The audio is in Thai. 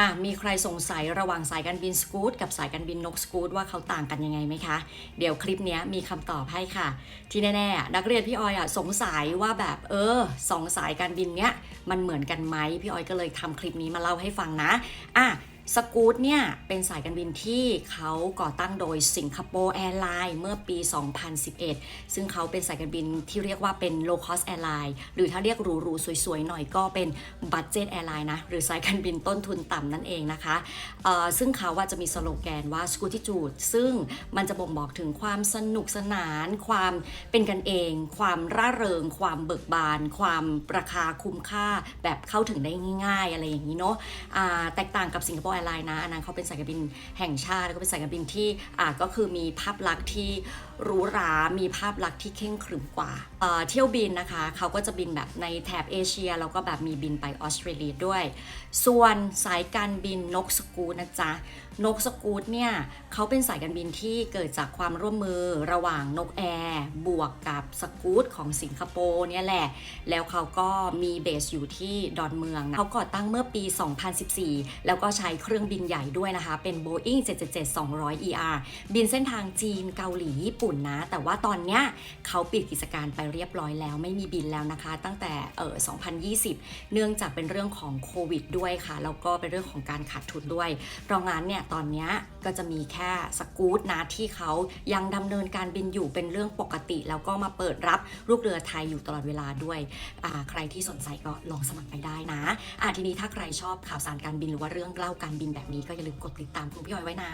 อะมีใครสงสัยระหว่างสายการบินสกูตกับสายการบินนกสกูตว่าเขาต่างกันยังไงไหมคะ เดี๋ยวคลิปนี้มีคำตอบให้ค่ะ ที่แน่ๆนักเรียนพี่ออยอะสงสัยว่าแบบเออสองสายการบินเนี้ยมันเหมือนกันไหมพี่ออยก็เลยทำคลิปนี้มาเล่าให้ฟังนะอะ สกูตเนี่ยเป็นสายการบินที่เขาก่อตั้งโดยสิงคโปร์แอร์ไลน์เมื่อปี 2011 ซึ่งเขาเป็นสายการบินที่เรียกว่าเป็น low cost airline หรือถ้าเรียกหรูๆสวยๆ หน่อยก็เป็น budget airline นะ หรือสายการบินต้นทุนต่ำนั่นเองนะคะเอ่อซึ่งเขาว่าจะมีสโลแกนว่า Scootitude ซึ่งมันจะบ่งบอกถึงความสนุกสนาน ความเป็นกันเอง ความร่าเริง ความเบิกบาน ความราคาคุ้มค่าแบบเข้าถึงได้ง่าย ๆ อะไรอย่างนี้เนาะอ่าแตกต่างกับสิงคโปร์แอร์ไลน์นะอันนั้นเขาเป็นสายการบินแห่งชาติแล้วก็เป็นสายการบินที่อ่าก็คือมีภาพลักษณ์ที่ หรูหรา มีภาพลักษณ์ที่เข่งขรึมกว่าเเที่ยวบินนะคะเขาก็จะบินแบบในแถบเอเชียแล้วก็แบบมีบินไปออสเตรเลียด้วย ส่วนสายการบินนกสกูตนะจ๊ะนกสกูตเนี่ยเขาเป็นสายการบินที่เกิดจากความร่วมมือระหว่างนกแอร์บวกกับสกูตของสิงคโปร์เนี่ยแหละ แล้วเขาก็มีเบสอยู่ที่ดอนเมืองนะเขาก่อตั้งเมื่อปี 2014 แล้วก็ใช้เครื่องบินใหญ่ด้วยนะคะ เป็น Boeing 777-200 ER บินเส้นทางจีนเกาหลีญี่ปุ่นนะ แต่ว่าตอนเนี้ยเขาปิดกิจการไปเรียบร้อยแล้ว ไม่มีบินแล้วนะคะ ตั้งแต่เออ2020 เนื่องจากเป็นเรื่องของโควิดด้วยค่ะ แล้วก็เป็นเรื่องของการขาดทุนด้วย เพราะงั้นเนี่ยตอนเนี้ยก็จะมีแค่สกูตนะที่เขายังดำเนินการบินอยู่เป็นเรื่องปกติ แล้วก็มาเปิดรับลูกเรือไทยอยู่ตลอดเวลาด้วยอ่าใครที่สนใจก็ลองสมัครไปได้นะอ่าทีนี้ถ้าใครชอบข่าวสารการบินหรือว่าเรื่องเล่าการบินแบบนี้ก็อย่าลืมกดติดตามคุณพี่ออยไว้นะ